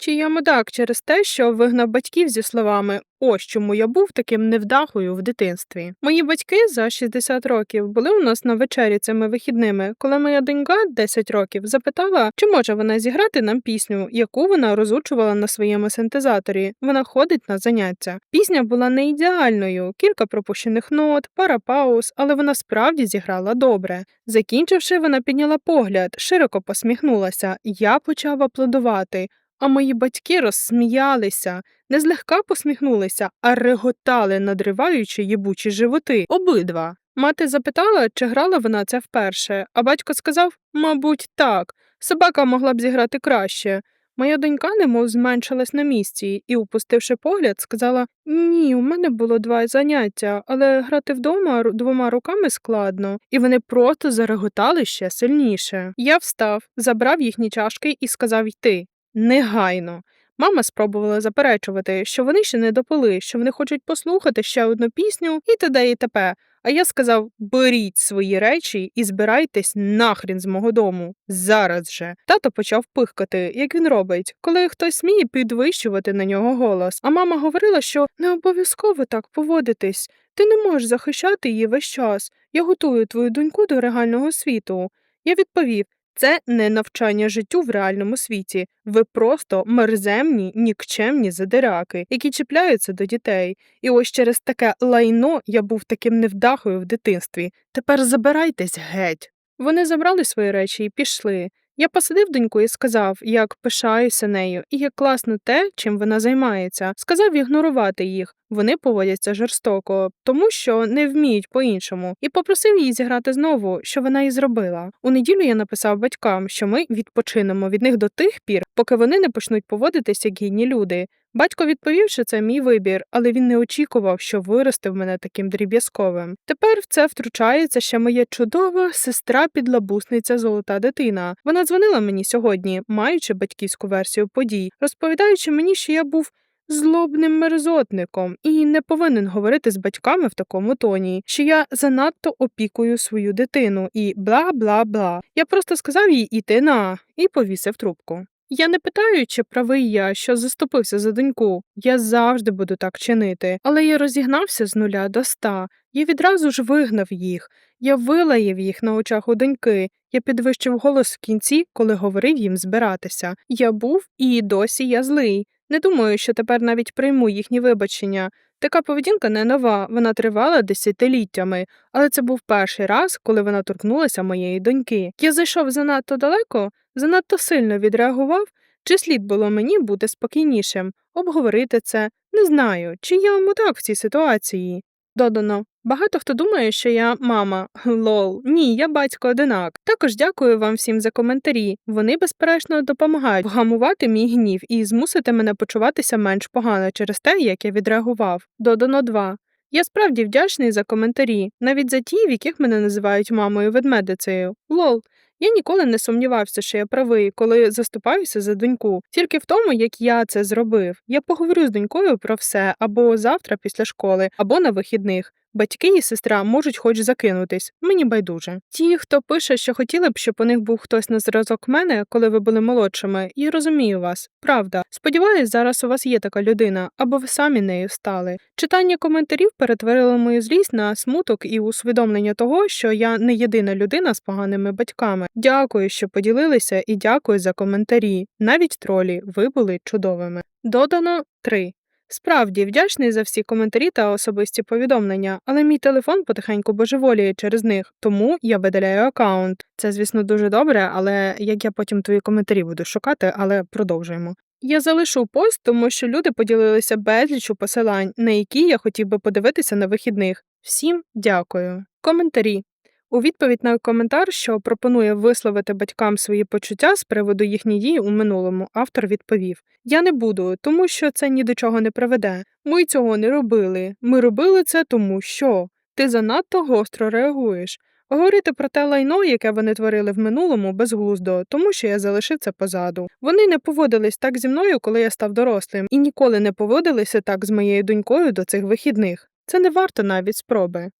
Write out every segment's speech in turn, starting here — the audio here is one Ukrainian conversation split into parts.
Чи я мудак через те, що вигнав батьків зі словами ось чому я був таким невдахою в дитинстві. Мої батьки за 60 років були у нас на вечері цими вихідними, коли моя донька 10 років запитала, чи може вона зіграти нам пісню, яку вона розучувала на своєму синтезаторі. Вона ходить на заняття. Пісня була не ідеальною, кілька пропущених нот, пара пауз, але вона справді зіграла добре. Закінчивши, вона підняла погляд, широко посміхнулася. Я почав аплодувати. А мої батьки розсміялися, не злегка посміхнулися, а реготали, надриваючи їбучі животи. Обидва. Мати запитала, чи грала вона це вперше, а батько сказав, мабуть, так. Собака могла б зіграти краще. Моя донька немов зменшилась на місці і, упустивши погляд, сказала: Ні, у мене було два заняття, але грати вдома двома руками складно, і вони просто зареготали ще сильніше. Я встав, забрав їхні чашки і сказав йти. Негайно. Мама спробувала заперечувати, що вони ще не допили, що вони хочуть послухати ще одну пісню і т.д. і т.п. А я сказав: беріть свої речі і збирайтесь нахрін з мого дому. Зараз же. Тато почав пихкати, як він робить, коли хтось сміє підвищувати на нього голос. А мама говорила, що не обов'язково так поводитись. Ти не можеш захищати її весь час. Я готую твою доньку до реального світу. Я відповів. Це не навчання життю в реальному світі. Ви просто мерземні, нікчемні задираки, які чіпляються до дітей. І ось через таке лайно я був таким невдахою в дитинстві. Тепер забирайтесь геть. Вони забрали свої речі і пішли. Я посадив доньку і сказав, як пишаюся нею, і як класно те, чим вона займається. Сказав ігнорувати їх. Вони поводяться жорстоко, тому що не вміють по-іншому, і попросив її зіграти знову, що вона і зробила. У неділю я написав батькам, що ми відпочинемо від них до тих пір, поки вони не почнуть поводитись як гідні люди. Батько відповів, що це мій вибір, але він не очікував, що виростив мене таким дріб'язковим. Тепер в це втручається ще моя чудова сестра-підлабусниця золота дитина. Вона дзвонила мені сьогодні, маючи батьківську версію подій, розповідаючи мені, що я був. Злобним мерзотником і не повинен говорити з батьками в такому тоні, що я занадто опікую свою дитину і бла бла бла. Я просто сказав їй іти на і повісив трубку. Я не питаю, чи правий я, що заступився за доньку. Я завжди буду так чинити, але я розігнався з нуля до ста. Я відразу ж вигнав їх. Я вилаїв їх на очах у доньки. Я підвищив голос в кінці, коли говорив їм збиратися. Я був і досі я злий. Не думаю, що тепер навіть прийму їхні вибачення. Така поведінка не нова, вона тривала десятиліттями, але це був перший раз, коли вона торкнулася моєї доньки. Я зайшов занадто далеко, занадто сильно відреагував, чи слід було мені бути спокійнішим, обговорити це. Не знаю, чи я мудак в цій ситуації. Додано. Багато хто думає, що я мама. Лол. Ні, я батько одинак. Також дякую вам всім за коментарі. Вони, безперечно, допомагають вгамувати мій гнів і змусити мене почуватися менш погано через те, як я відреагував. Додано 2. Я справді вдячний за коментарі, навіть за ті, в яких мене називають мамою ведмедицею. Лол. Я ніколи не сумнівався, що я правий, коли заступаюся за доньку, тільки в тому, як я це зробив. Я поговорю з донькою про все або завтра після школи, або на вихідних. Батьки і сестра можуть хоч закинутись, мені байдуже. Ті, хто пише, що хотіли б, щоб у них був хтось на зразок мене, коли ви були молодшими, я розумію вас. Правда. Сподіваюсь, зараз у вас є така людина, або ви самі нею стали. Читання коментарів перетворило мою злість на смуток і усвідомлення того, що я не єдина людина з поганими батьками. Дякую, що поділилися, і дякую за коментарі. Навіть тролі, ви були чудовими. Додано 3. Справді вдячний за всі коментарі та особисті повідомлення, але мій телефон потихеньку божеволіє через них, тому я видаляю аккаунт. Це, звісно, дуже добре, але як я потім твої коментарі буду шукати, але продовжуємо. Я залишу пост, тому що люди поділилися безлічу посилань, на які я хотів би подивитися на вихідних. Всім дякую. Коментарі. У відповідь на коментар, що пропонує висловити батькам свої почуття з приводу їхніх дій у минулому, автор відповів: Я не буду, тому що це ні до чого не приведе. Ми цього не робили. Ми робили це тому, що ти занадто гостро реагуєш. Говорити про те лайно, яке вони творили в минулому, безглуздо, тому що я залишив це позаду. Вони не поводились так зі мною, коли я став дорослим, і ніколи не поводилися так з моєю донькою до цих вихідних. Це не варто навіть спроби.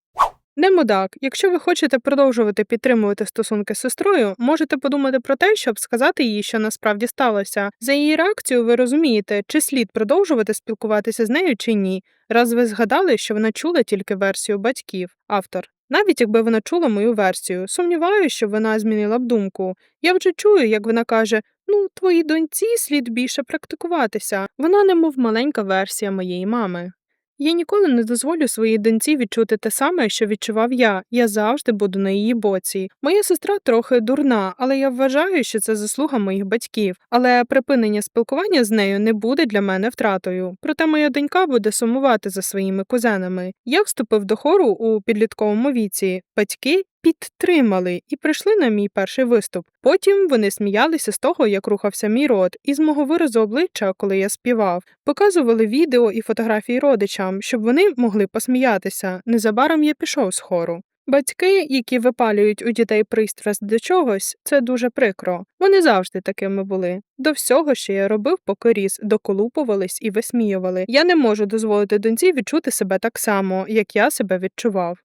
Не мудак, якщо ви хочете продовжувати підтримувати стосунки з сестрою, можете подумати про те, щоб сказати їй, що насправді сталося. За її реакцією ви розумієте, чи слід продовжувати спілкуватися з нею чи ні, раз ви згадали, що вона чула тільки версію батьків. Автор. Навіть якби вона чула мою версію, сумніваюся, що вона змінила б думку. Я вже чую, як вона каже: ну, твоїй доньці слід більше практикуватися. Вона немов маленька версія моєї мами. Я ніколи не дозволю своїй доньці відчути те саме, що відчував я. Я завжди буду на її боці. Моя сестра трохи дурна, але я вважаю, що це заслуга моїх батьків. Але припинення спілкування з нею не буде для мене втратою. Проте моя донька буде сумувати за своїми кузенами. Я вступив до хору у підлітковому віці. Батьки підтримали і прийшли на мій перший виступ. Потім вони сміялися з того, як рухався мій рот, і з мого виразу обличчя, коли я співав, показували відео і фотографії родичам, щоб вони могли посміятися. Незабаром я пішов з хору. Батьки, які випалюють у дітей пристрасть до чогось, це дуже прикро. Вони завжди такими були. До всього, що я робив, поки ріс, доколупувались і висміювали. Я не можу дозволити доньці відчути себе так само, як я себе відчував.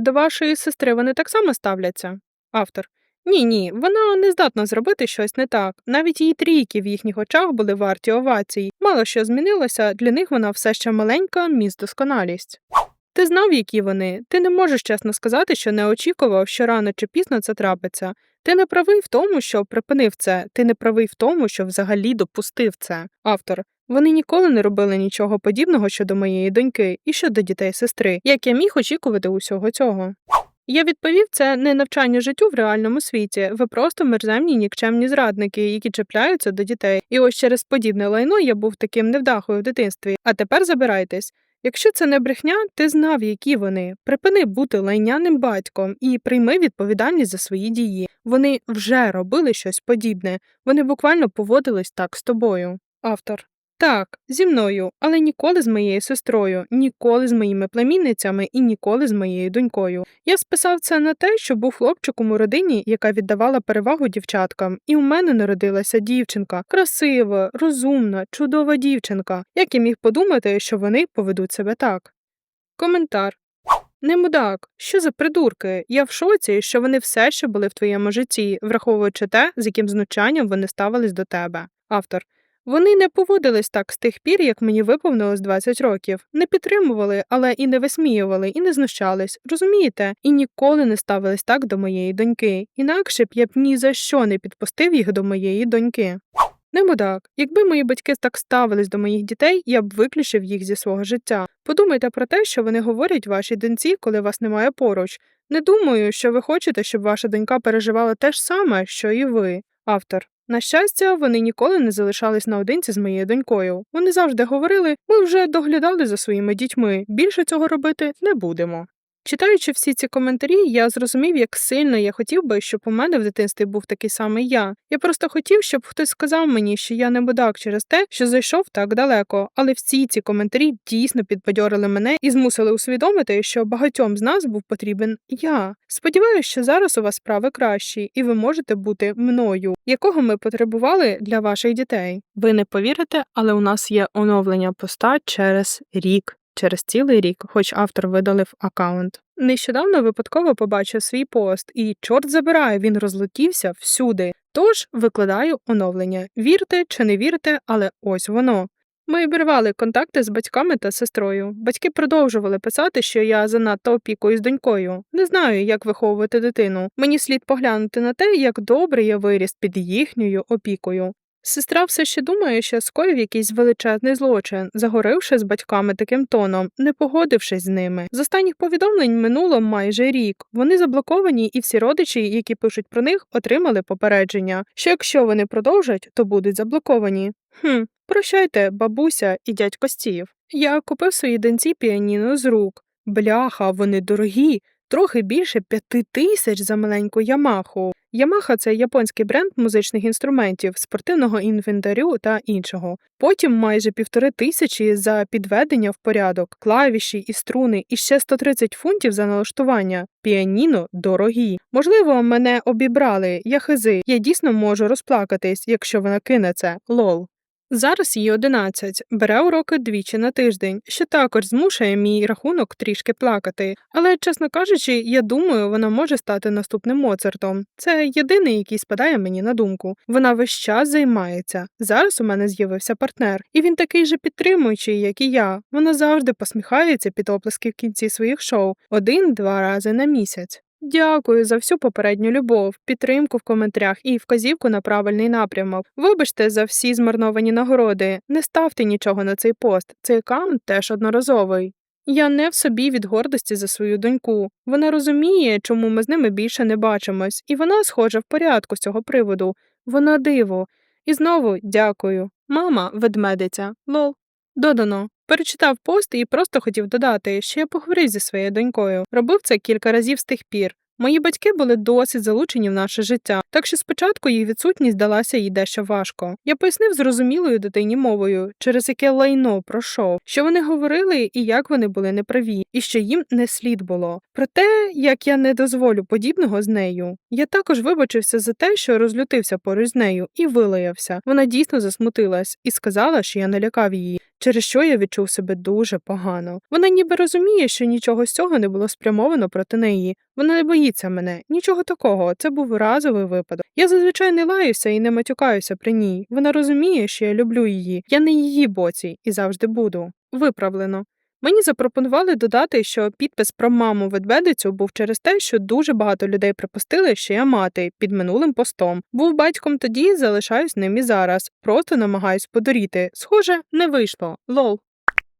До вашої сестри вони так само ставляться? Автор. Ні, ні, вона не здатна зробити щось не так. Навіть її трійки в їхніх очах були варті овацій. Мало що змінилося, для них вона все ще маленька міс досконалість. Ти знав, які вони. Ти не можеш чесно сказати, що не очікував, що рано чи пізно це трапиться. Ти не правий в тому, що припинив це, ти не правий в тому, що взагалі допустив це. Автор. Вони ніколи не робили нічого подібного щодо моєї доньки і щодо дітей сестри, як я міг очікувати усього цього. Я відповів, це не навчання життю в реальному світі. Ви просто мерземні нікчемні зрадники, які чіпляються до дітей. І ось через подібне лайно я був таким невдахою в дитинстві. А тепер забирайтесь. Якщо це не брехня, ти знав, які вони. Припини бути лайняним батьком і прийми відповідальність за свої дії. Вони вже робили щось подібне. Вони буквально поводились так з тобою. Автор. Так, зі мною, але ніколи з моєю сестрою, ніколи з моїми племінницями і ніколи з моєю донькою. Я списав це на те, що був хлопчиком у родині, яка віддавала перевагу дівчаткам, і у мене народилася дівчинка, красива, розумна, чудова дівчинка. Як я міг подумати, що вони поведуть себе так? Коментар. Не мудак, що за придурки? Я в шоці, що вони все ще були в твоєму житті, враховуючи те, з яким знущанням вони ставились до тебе. Автор. Вони не поводились так з тих пір, як мені виповнилось 20 років, не підтримували, але і не висміювали, і не знущались, розумієте, і ніколи не ставились так до моєї доньки. Інакше б я б ні за що не підпустив їх до моєї доньки. Не мудак, якби мої батьки так ставились до моїх дітей, я б виключив їх зі свого життя. Подумайте про те, що вони говорять вашій доньці, коли вас немає поруч. Не думаю, що ви хочете, щоб ваша донька переживала те ж саме, що і ви. Автор. На щастя, вони ніколи не залишались наодинці з моєю донькою. Вони завжди говорили: ми вже доглядали за своїми дітьми, більше цього робити не будемо. Читаючи всі ці коментарі, я зрозумів, як сильно я хотів би, щоб у мене в дитинстві був такий самий я. Я просто хотів, щоб хтось сказав мені, що я не будак через те, що зайшов так далеко. Але всі ці коментарі дійсно підбадьорили мене і змусили усвідомити, що багатьом з нас був потрібен я. Сподіваюся, що зараз у вас справи кращі, і ви можете бути мною, якого ми потребували для ваших дітей. Ви не повірите, але у нас є оновлення поста через рік через цілий рік, хоч автор видалив аккаунт. Нещодавно випадково побачив свій пост, і чорт забирає, він розлетівся всюди. Тож викладаю оновлення. Вірте чи не вірте, але ось воно. Ми обірвали контакти з батьками та сестрою. Батьки продовжували писати, що я занадто опікую з донькою. Не знаю, як виховувати дитину. Мені слід поглянути на те, як добре я виріс під їхньою опікою. Сестра все ще думає, що скоїв якийсь величезний злочин, загоривши з батьками таким тоном, не погодившись з ними. З останніх повідомлень минуло майже рік. Вони заблоковані, і всі родичі, які пишуть про них, отримали попередження, що якщо вони продовжать, то будуть заблоковані. Хм, прощайте, бабуся і дядько Стів. Я купив своїй доньці піаніно з рук. Бляха, вони дорогі, трохи більше п'яти тисяч за маленьку Ямаху. Ямаха це японський бренд музичних інструментів, спортивного інвентарю та іншого. Потім майже півтори тисячі за підведення в порядок, клавіші і струни, і ще 130 фунтів за налаштування. Піаніно дорогі. Можливо, мене обібрали, я хизи. Я дійсно можу розплакатись, якщо вона кине це. Лол. Зараз їй 11, бере уроки двічі на тиждень, що також змушує мій рахунок трішки плакати. Але, чесно кажучи, я думаю, вона може стати наступним Моцартом. Це єдиний, який спадає мені на думку. Вона весь час займається. Зараз у мене з'явився партнер, і він такий же підтримуючий, як і я. Вона завжди посміхається під оплески в кінці своїх шоу один-два рази на місяць. Дякую за всю попередню любов, підтримку в коментарях і вказівку на правильний напрямок. Вибачте за всі змарновані нагороди. Не ставте нічого на цей пост. Цей аккаунт теж одноразовий. Я не в собі від гордості за свою доньку. Вона розуміє, чому ми з ними більше не бачимось, і вона схожа в порядку з цього приводу. Вона диво. І знову дякую. Мама ведмедиця. Лол. Додано. Перечитав пост і просто хотів додати, що я поговорив зі своєю донькою. Робив це кілька разів з тих пір. Мої батьки були досить залучені в наше життя, так що спочатку їх відсутність далася їй дещо важко. Я пояснив зрозумілою дитині мовою, через яке лайно пройшов, що вони говорили і як вони були неправі, і що їм не слід було. Про те, як я не дозволю подібного з нею. Я також вибачився за те, що розлютився поруч з нею, і вилаявся. Вона дійсно засмутилась і сказала, що я налякав її. Через що я відчув себе дуже погано. Вона ніби розуміє, що нічого з цього не було спрямовано проти неї. Вона не боїться мене, нічого такого. Це був разовий випадок. Я зазвичай не лаюся і не матюкаюся при ній. Вона розуміє, що я люблю її. Я не її боці і завжди буду. Виправлено. Мені запропонували додати, що підпис про маму ведмедицю був через те, що дуже багато людей припустили, що я мати під минулим постом. Був батьком тоді, залишаюсь ним і зараз. Просто намагаюсь подоріти. Схоже, не вийшло. Лол.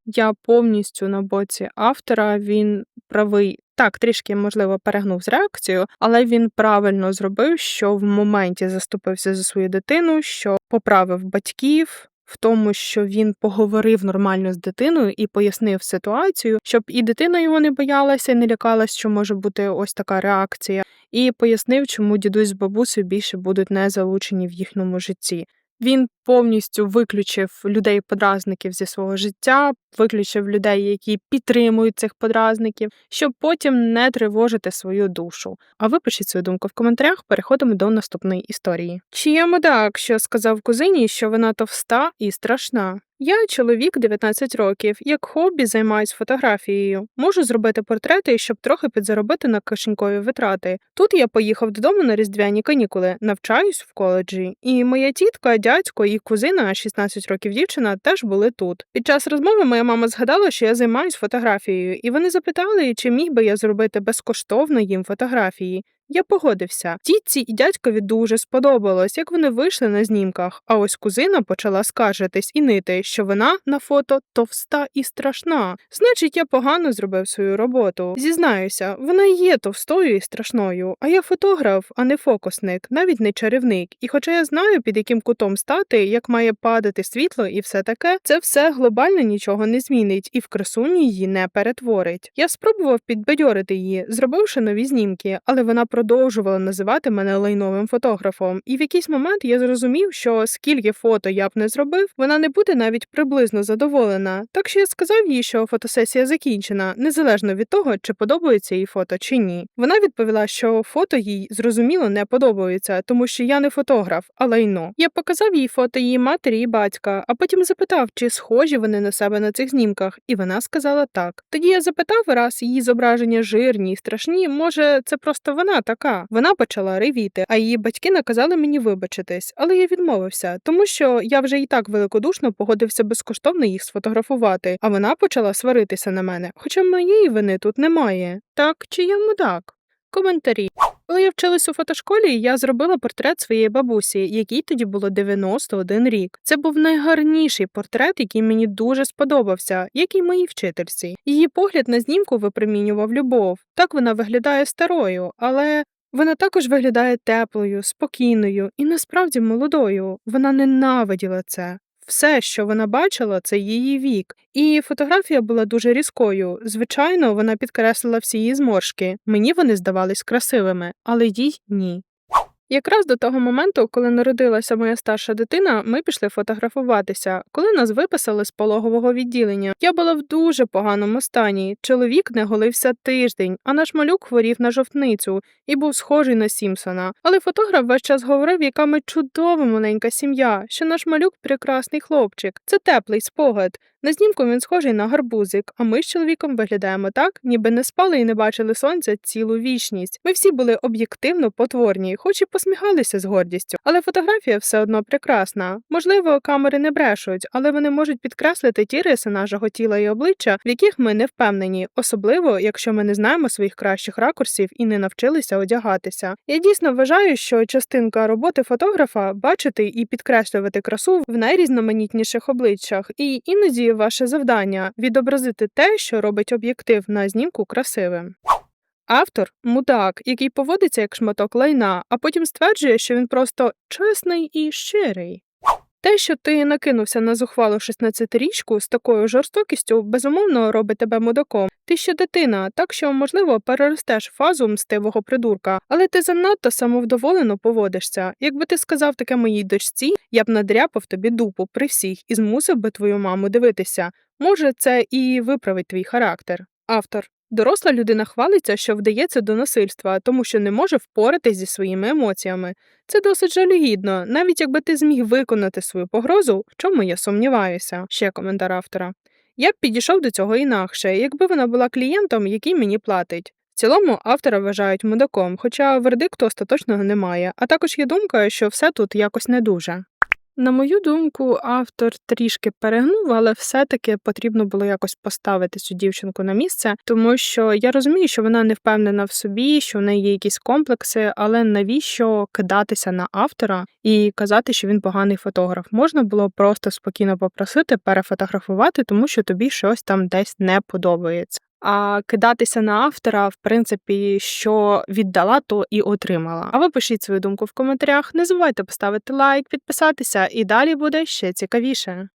Я повністю на боці автора. Він правий. Так, трішки, можливо, перегнув з реакцією, але він правильно зробив, що в моменті заступився за свою дитину, що поправив батьків. В тому, що він поговорив нормально з дитиною і пояснив ситуацію, щоб і дитина його не боялася, і не лякалась, що може бути ось така реакція, і пояснив, чому дідусь з бабусею більше будуть не залучені в їхньому житті. Він повністю виключив людей подразників зі свого життя, виключив людей, які підтримують цих подразників, щоб потім не тривожити свою душу. А ви пишіть свою думку в коментарях. Переходимо до наступної історії. Чи є мудак, що сказав кузині, що вона товста і страшна? Я чоловік 19 років, як хобі займаюсь фотографією. Можу зробити портрети, щоб трохи підзаробити на кишенькові витрати. Тут я поїхав додому на різдвяні канікули, навчаюсь в коледжі. І моя тітка, дядько і кузина, 16 років дівчина, теж були тут. Під час розмови моя мама згадала, що я займаюсь фотографією, і вони запитали, чи міг би я зробити безкоштовно їм фотографії. Я погодився. Тітці і дядькові дуже сподобалось, як вони вийшли на знімках. А ось кузина почала скаржитись і нити, що вона на фото товста і страшна. Значить, я погано зробив свою роботу. Зізнаюся, вона є товстою і страшною. А я фотограф, а не фокусник, навіть не чарівник. І хоча я знаю, під яким кутом стати, як має падати світло і все таке, це все глобально нічого не змінить і в красуню її не перетворить. Я спробував підбадьорити її, зробивши нові знімки, але вона продовжувала називати мене лайновим фотографом, і в якийсь момент я зрозумів, що скільки фото я б не зробив, вона не буде навіть приблизно задоволена. Так що я сказав їй, що фотосесія закінчена, незалежно від того, чи подобається їй фото чи ні. Вона відповіла, що фото їй зрозуміло не подобається, тому що я не фотограф, а лайно. Я показав їй фото її матері і батька, а потім запитав, чи схожі вони на себе на цих знімках, і вона сказала так. Тоді я запитав, раз її зображення жирні і страшні, може, це просто вона така. Вона почала ревіти, а її батьки наказали мені вибачитись, але я відмовився, тому що я вже і так великодушно погодився безкоштовно їх сфотографувати, а вона почала сваритися на мене, хоча моєї вини тут немає. Так чи я мудак? Коментарі. Коли я вчилась у фотошколі, я зробила портрет своєї бабусі, якій тоді було 91 рік. Це був найгарніший портрет, який мені дуже сподобався, як і моїй вчительці. Її погляд на знімку випромінював любов. Так вона виглядає старою, але. Вона також виглядає теплою, спокійною і насправді молодою. Вона ненавиділа це. Все, що вона бачила, це її вік. І фотографія була дуже різкою. Звичайно, вона підкреслила всі її зморшки. Мені вони здавались красивими, але їй ні. Якраз до того моменту, коли народилася моя старша дитина, ми пішли фотографуватися. Коли нас виписали з пологового відділення, я була в дуже поганому стані. Чоловік не голився тиждень, а наш малюк хворів на жовтницю і був схожий на Сімпсона. Але фотограф весь час говорив, яка ми чудова маленька сім'я, що наш малюк прекрасний хлопчик. Це теплий спогад. На знімку він схожий на гарбузик, а ми з чоловіком виглядаємо так, ніби не спали і не бачили сонця цілу вічність. Ми всі були об'єктивно потворні, хоч і посміхалися з гордістю. Але фотографія все одно прекрасна. Можливо, камери не брешуть, але вони можуть підкреслити ті риси нашого тіла і обличчя, в яких ми не впевнені, особливо якщо ми не знаємо своїх кращих ракурсів і не навчилися одягатися. Я дійсно вважаю, що частинка роботи фотографа бачити і підкреслювати красу в найрізноманітніших обличчях, і іноді ваше завдання відобразити те, що робить об'єктив на знімку красивим. Автор мудак, який поводиться як шматок лайна, а потім стверджує, що він просто чесний і щирий. Те, що ти накинувся на зухвалу 16-річку з такою жорстокістю, безумовно робить тебе мудаком. Ти ще дитина, так що, можливо, переростеш фазу мстивого придурка, але ти занадто самовдоволено поводишся. Якби ти сказав таке моїй дочці, я б надряпав тобі дупу при всіх і змусив би твою маму дивитися. Може, це і виправить твій характер. Автор. Доросла людина хвалиться, що вдається до насильства, тому що не може впоратись зі своїми емоціями. Це досить жалюгідно, навіть якби ти зміг виконати свою погрозу, в чому я сумніваюся. Ще коментар автора. Я б підійшов до цього інакше, якби вона була клієнтом, який мені платить. В цілому автора вважають мудаком, хоча вердикту остаточного немає, а також є думка, що все тут якось не дуже. На мою думку, автор трішки перегнув, але все-таки потрібно було якось поставити цю дівчинку на місце, тому що я розумію, що вона не впевнена в собі, що в неї є якісь комплекси, але навіщо кидатися на автора і казати, що він поганий фотограф? Можна було просто спокійно попросити перефотографувати, тому що тобі щось там десь не подобається. А кидатися на автора, в принципі, що віддала, то і отримала. А ви пишіть свою думку в коментарях. Не забувайте поставити лайк, підписатися, і далі буде ще цікавіше.